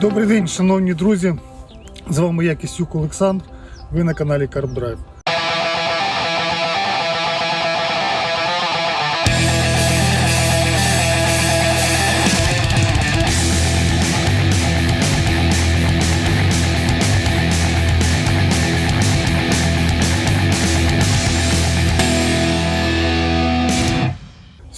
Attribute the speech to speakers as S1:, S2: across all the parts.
S1: Добрий день, шановні друзі. З вами я Кисюк Олександр. Ви на каналі Carb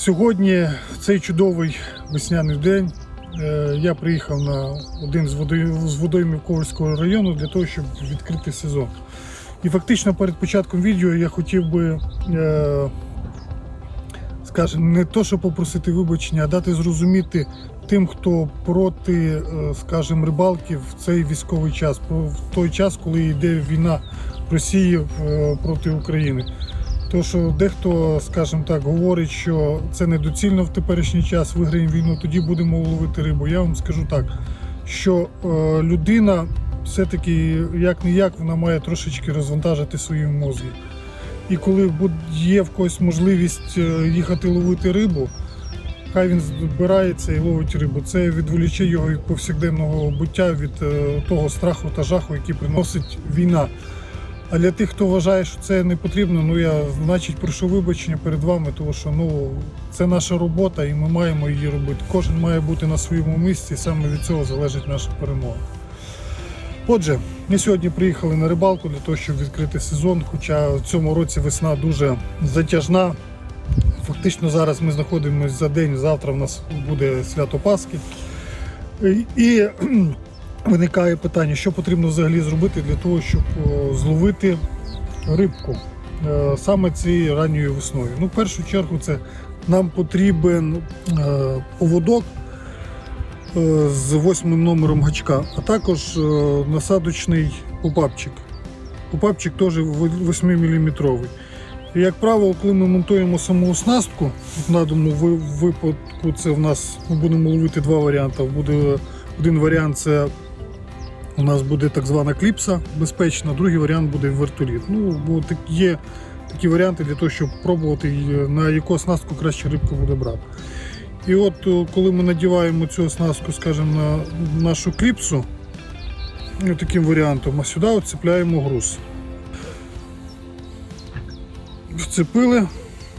S1: Сьогодні, в цей чудовий весняний день, е, я приїхав на один з водой- водоймів Ковальського району для того, щоб відкрити сезон. І фактично перед початком відео я хотів би, е, скажімо, не то, щоб попросити вибачення, а дати зрозуміти тим, хто проти, е, скажімо, рибалки в цей військовий час, в той час, коли йде війна Росії проти України. То, що дехто, скажімо так, говорить, що це недоцільно в теперішній час, виграємо війну, тоді будемо ловити рибу. Я вам скажу так, що е, людина все-таки як не як вона має трошечки розвантажити свої мозги. І коли є в когось можливість е, їхати ловити рибу, хай він збирається і ловить рибу. Це відволіче його від повсякденного буття, від е, того страху та жаху, який приносить війна. А для тих, хто вважає, що це не потрібно, ну я значить прошу вибачення перед вами, тому що ну це наша робота і ми маємо її робити. Кожен має бути на своєму місці, і саме від цього залежить наша перемога. Отже, ми сьогодні приїхали на рибалку для того, щоб відкрити сезон. Хоча в цьому році весна дуже затяжна. Фактично зараз ми знаходимося за день, завтра в нас буде свято Пасхи. І- виникає питання, що потрібно взагалі зробити для того, щоб зловити рибку е, саме цією ранньою весною. Ну, в першу чергу, це нам потрібен е, поводок е, з восьмим номером гачка, а також насадочний попапчик. Попапчик теж 8-мм. Як правило, коли ми монтуємо саму оснастку, в даному випадку це в нас ми будемо ловити два варіанти. Буде один варіант це у нас буде так звана кліпса безпечна, другий варіант буде вертоліт. Ну, бо так є такі варіанти для того, щоб пробувати, на яку оснастку краще рибка буде брати. І от е, коли ми надіваємо цю оснастку, скажімо, на нашу кліпсу, ну, таким варіантом, а сюди от цепляємо груз. Вцепили,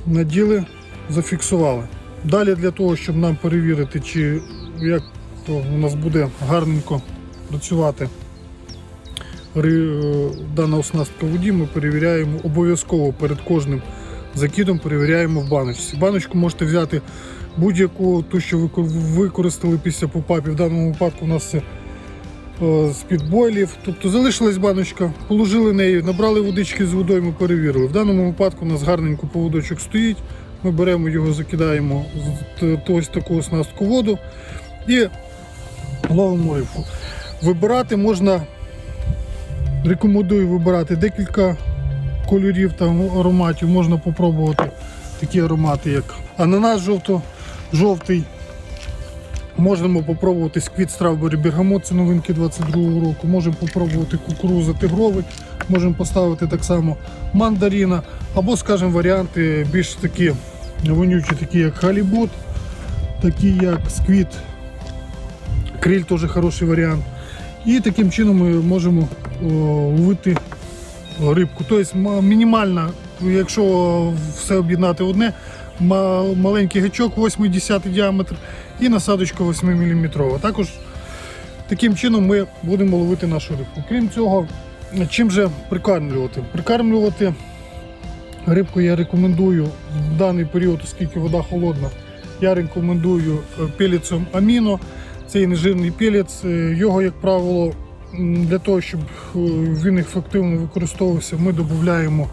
S1: наділи, зафіксували. Далі для того, щоб нам перевірити, чи як у нас буде гарненько працювати е, дана оснастка воді, ми перевіряємо обов'язково перед кожним закидом перевіряємо в баночці. Баночку можете взяти будь-яку, ту, що ви використали після попапів. В даному випадку у нас це е, з-під бойлів. Тобто залишилась баночка, положили неї, набрали водички з водою, ми перевірили. В даному випадку у нас гарненько поводочок стоїть. Ми беремо його, закидаємо з ось таку оснастку воду і ловимо рибку. Вибирати можна, рекомендую вибирати декілька кольорів та ароматів. Можна попробувати такі аромати, як ананас жовто-жовтий. Можемо попробувати сквіт Strawberry Bergamot, це новинки 22 року. Можемо попробувати кукуруза тигровий, можемо поставити так само мандаріна, або, скажімо, варіанти більш такі вонючі, такі як халібут, такі як сквіт Криль теж хороший варіант. І таким чином ми можемо ловити рибку. Тобто м- мінімальна, якщо все об'єднати одне, маленький гачок 8-10 діаметр і насадочка 8 мм. Також таким чином ми будемо ловити нашу рибку. Крім цього, чим же прикармлювати? Прикармлювати рибку я рекомендую в даний період, оскільки вода холодна, я рекомендую е, пелецом аміно. Цей нежирний пелець. Е, Його, як правило, для того, щоб е, він ефективно використовувався, ми додаємо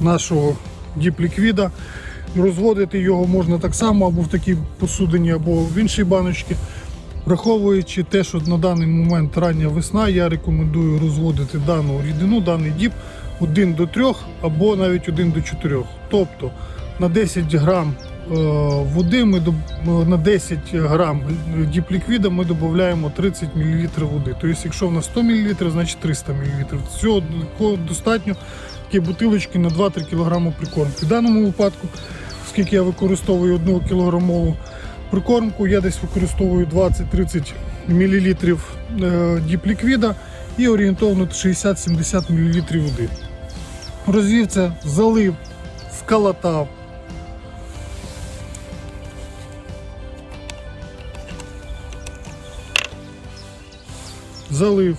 S1: нашого діпліквіда. Розводити його можна так само або в такій посудині, або в іншій баночці. Враховуючи те, що на даний момент рання весна, я рекомендую розводити дану рідину, даний діп 1 до 3 або навіть 1 до 4. Тобто на 10 грам води ми доб- на 10 грам діпліквіда ми додаємо 30 мл води. Тобто, якщо в нас 100 мл, значить 300 мл. Цього достатньо такі бутилочки на 2-3 кг прикормки. В даному випадку, оскільки я використовую 1 кілограмову прикормку, я десь використовую 20-30 мл діпліквіда і орієнтовно 60-70 мл води. Розвів це, залив, скалатав. Залив.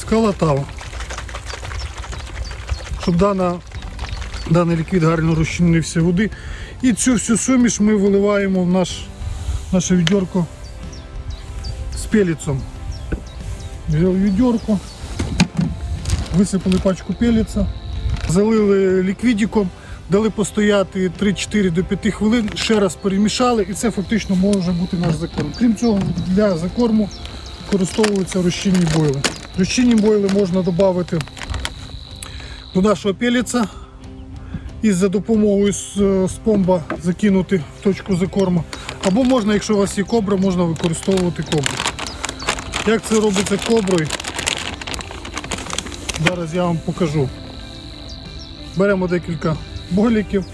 S1: Скалатав. Щоб дана, даний ліквід гарно розчинився води. І цю всю суміш ми виливаємо в наш, наше відьорко з пеліцом. Взяв відьорко, висипали пачку пеліця, залили ліквідіком, дали постояти 3-4 до 5 хвилин, ще раз перемішали і це фактично може бути наш закорм. Крім цього, для закорму використовуються розчинні бойли. Розчинні бойли можна додати до нашого пеліця і за допомогою спомба закинути в точку закорму. Або можна, якщо у вас є кобра, можна використовувати кобру. Як це робиться коброю? Зараз я вам покажу. Беремо декілька бойліків,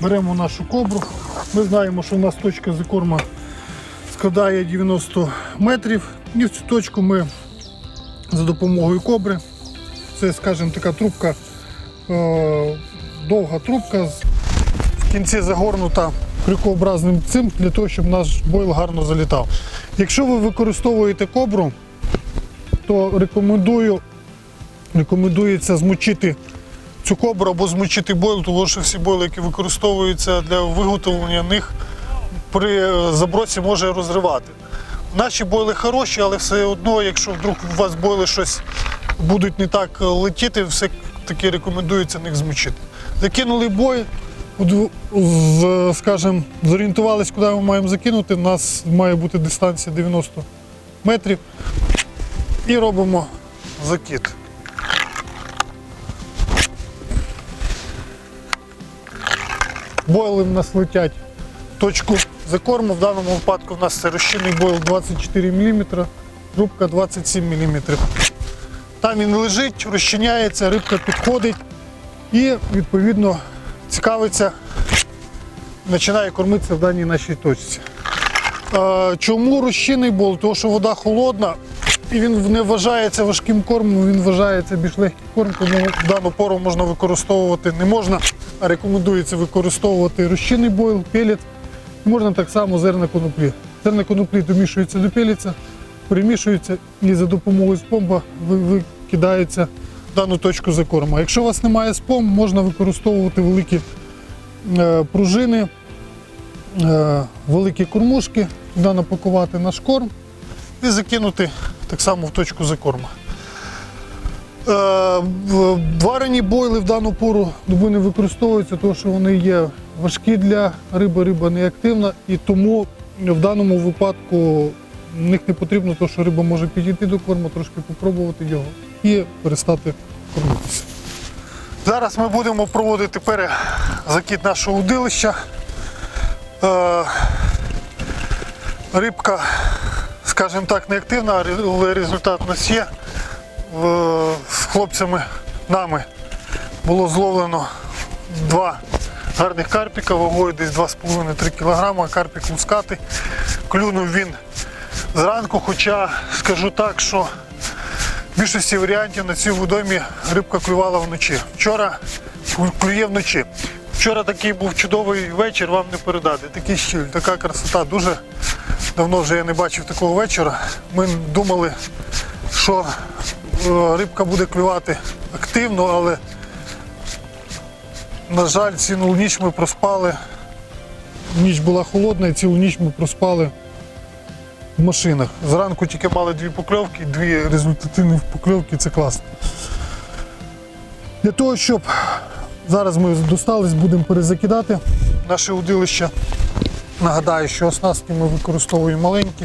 S1: беремо нашу кобру. Ми знаємо, що у нас точка закорма складає 90 метрів. І в цю точку ми за допомогою кобри. Це, скажімо, така трубка, е, довга трубка, в кінці загорнута крюкообразним цим, для того, щоб наш бойл гарно залітав. Якщо ви використовуєте кобру, то рекомендую, рекомендується змочити цю кобру або змочити бойл, тому що всі бойли, які використовуються для виготовлення них, при е, заброці може розривати. Наші бойли хороші, але все одно, якщо вдруг у вас бойли щось будуть не так е, летіти, все таки рекомендується них змочити. Закинули бой, з- зорієнтувались, куди ми маємо закинути. У нас має бути дистанція 90 метрів. І робимо закид. Бойли в нас летять в точку закорму. В даному випадку в нас це розчинний бойл 24 мм, рубка 27 мм. Там він лежить, розчиняється, рибка підходить і відповідно цікавиться, починає кормитися в даній нашій точці. Чому розчинний бол? Тому що вода холодна і він не вважається важким кормом, він вважається більш легким корм, тому дану пору можна використовувати не можна, рекомендується використовувати розчинний бойл, пелець. Можна так само зерна коноплі. Зерна коноплі домішується до пеліця, перемішується і за допомогою спомба викидається в дану точку закорму. Якщо у вас немає спом, можна використовувати великі е, пружини, е, великі кормушки, туди напакувати наш корм і закинути так само в точку закорму. Е, Варені бойли в дану пору доби не використовуються, тому що вони є важкі для риби, риба неактивна, і тому в даному випадку в них не потрібно, тому що риба може підійти до корму, трошки попробувати його і перестати кормитися. Зараз ми будемо проводити перезакид нашого удилища. Е, Рибка, скажімо так, не активна, але результат у нас є. Хлопцями нами було зловлено два гарних карпіка, вагою десь 2,5-3 кг, карпік мускатий. Клюнув він зранку, хоча скажу так, що в більшості варіантів на цій водоймі рибка клювала вночі. Вчора клює вночі. Вчора такий був чудовий вечір, вам не передати. Такий щіль, така красота. Дуже давно вже я не бачив такого вечора. Ми думали, що рибка буде клювати активно, але, на жаль, цілу ніч ми проспали. Ніч була холодна і цілу ніч ми проспали в машинах. Зранку тільки мали дві покльовки, дві результативні покльовки, це класно. Для того, щоб зараз ми достались, будемо перезакидати наше удилище. Нагадаю, що оснастки ми використовуємо маленькі.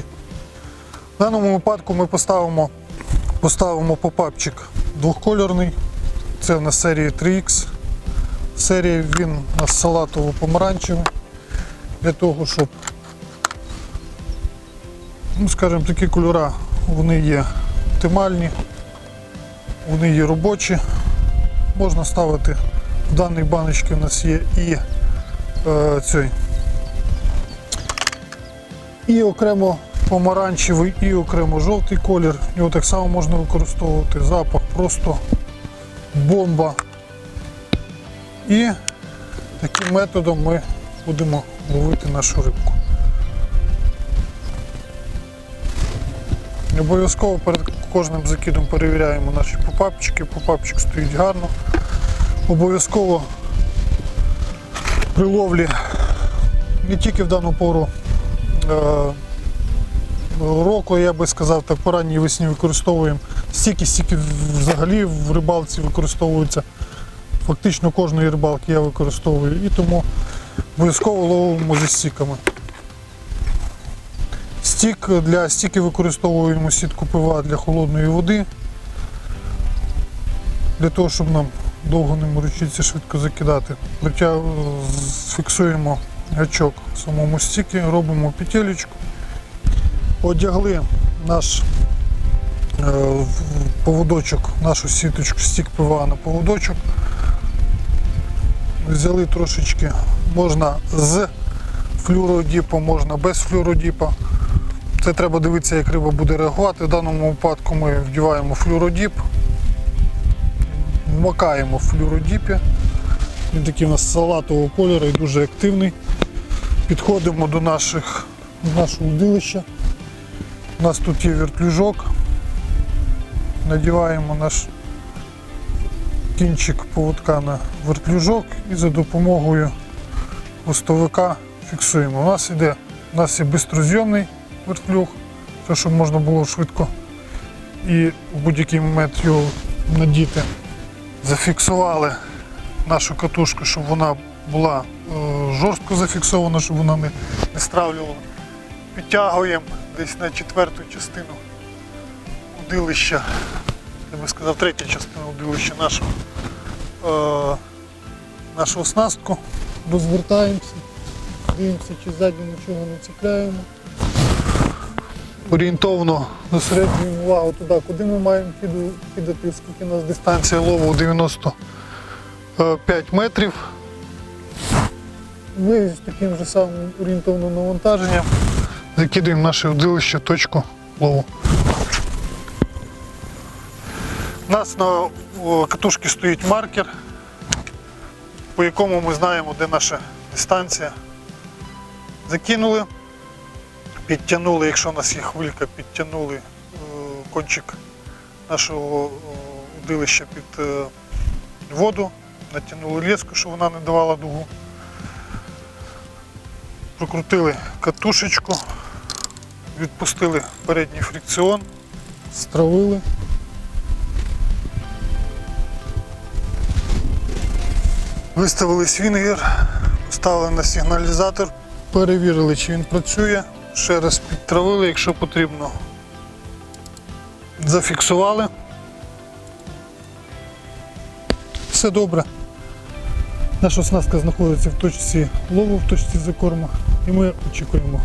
S1: В даному випадку ми поставимо, поставимо попапчик двохкольорний. Це в нас серії 3X. Серія він у нас салатово-помаранчевий. Для того, щоб, ну, скажімо, такі кольора вони є оптимальні, вони є робочі. Можна ставити в даній баночці у нас є і е, цей, і окремо помаранчевий, і окремо жовтий колір. Його так само можна використовувати. Запах просто бомба. І таким методом ми будемо ловити нашу рибку. Обов'язково перед кожним закидом перевіряємо наші попапчики. Попапчик стоїть гарно. Обов'язково при ловлі не тільки в дану пору е, року, я би сказав, так по ранній весні використовуємо стільки, стільки взагалі в рибалці використовується. Фактично кожної рибалки я використовую і тому обов'язково ловимо зі стіками. Стік для стіки використовуємо сітку ПВА для холодної води. Для того, щоб нам довго не морочитися, швидко закидати. Фіксуємо гачок в самому стіки, робимо петелечку. Одягли наш е, поводочок, нашу сіточку, стік ПВА на поводочок. Взяли трошечки, можна з флюородіпом, можна без флюородіпа. Це треба дивитися, як риба буде реагувати. В даному випадку ми вдіваємо флюородіп, вмикаємо в флюородіпі. Він такий у нас салатового кольору і дуже активний. Підходимо до наших, до нашого удилища. У нас тут є вертлюжок. Надіваємо наш кінчик поводка на вертлюжок і за допомогою хвостовика фіксуємо. У нас іде, у нас є бистрозйомний вертлюг, те, щоб можна було швидко і в будь-який момент його надіти. Зафіксували нашу катушку, щоб вона була е, жорстко зафіксована, щоб вона не, не стравлювала. Підтягуємо десь на четверту частину удилища, я би сказав, третя частина удилища нашого, е, нашу оснастку, розвертаємося, дивимося, чи ззаді нічого не цепляємо. Орієнтовно зосереджуємо увагу туди, куди ми маємо кидати, скільки у нас дистанція лову 95 метрів. Ми з таким же самим орієнтовним навантаженням закидуємо наше удилище точку лову. У нас на катушці стоїть маркер, по якому ми знаємо, де наша дистанція. Закинули, підтягнули, якщо у нас є хвилька, підтягнули е, кончик нашого е, удилища під е, воду, натягнули леску, щоб вона не давала дугу. Прокрутили катушечку, відпустили передній фрикціон, стравили. Виставили свінгер, поставили на сигналізатор, перевірили, чи він працює. Ще раз підтравили, якщо потрібно. Зафіксували. Все добре. Наша оснастка знаходиться в точці лову, в точці закорму, і ми очікуємо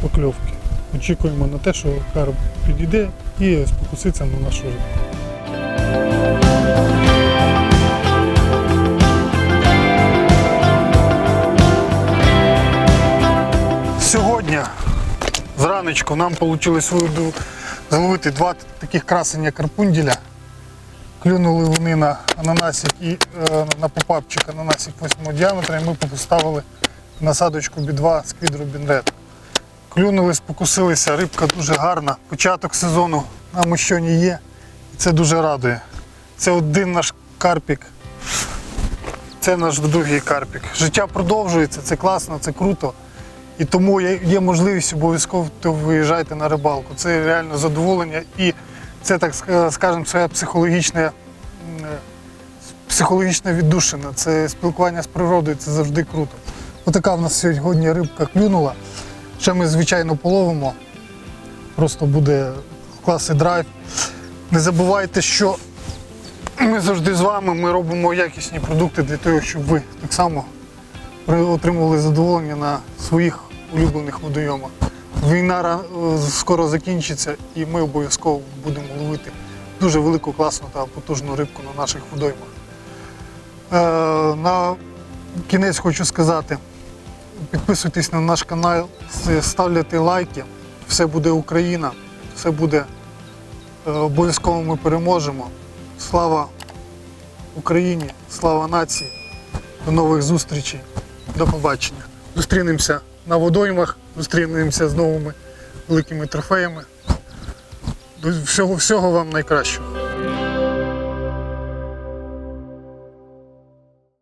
S1: покльовки. Очікуємо на те, що карп підійде і спокуситься на нашу рибу. Сьогодні зраночку нам вийшло зловити два таких красення карпунділя. Клюнули вони на ананасик і е, на попапчик ананасик 8 діаметра, і ми поставили насадочку B2 Squid Robin Red. Клюнули, спокусилися, рибка дуже гарна. Початок сезону на мощоні є. І це дуже радує. Це один наш карпік. Це наш другий карпік. Життя продовжується, це класно, це круто. І тому є, можливість обов'язково то виїжджайте на рибалку. Це реально задоволення і це, так скажемо, це психологічне, психологічна віддушина. Це спілкування з природою, це завжди круто. Отака в нас сьогодні рибка клюнула. Ще ми, звичайно, половимо. Просто буде класний драйв. Не забувайте, що ми завжди з вами, ми робимо якісні продукти для того, щоб ви так само отримували задоволення на своїх улюблених водойомах. війна скоро закінчиться, і ми обов'язково будемо ловити дуже велику, класну та потужну рибку на наших водоймах. Е, на кінець хочу сказати: підписуйтесь на наш канал, ставляйте лайки. Все буде Україна, все буде е, обов'язково ми переможемо. Слава Україні, слава нації. До нових зустрічей. До побачення. Зустрінемося на водоймах, зустрінемося з новими великими трофеями. Всього, всього вам найкращого.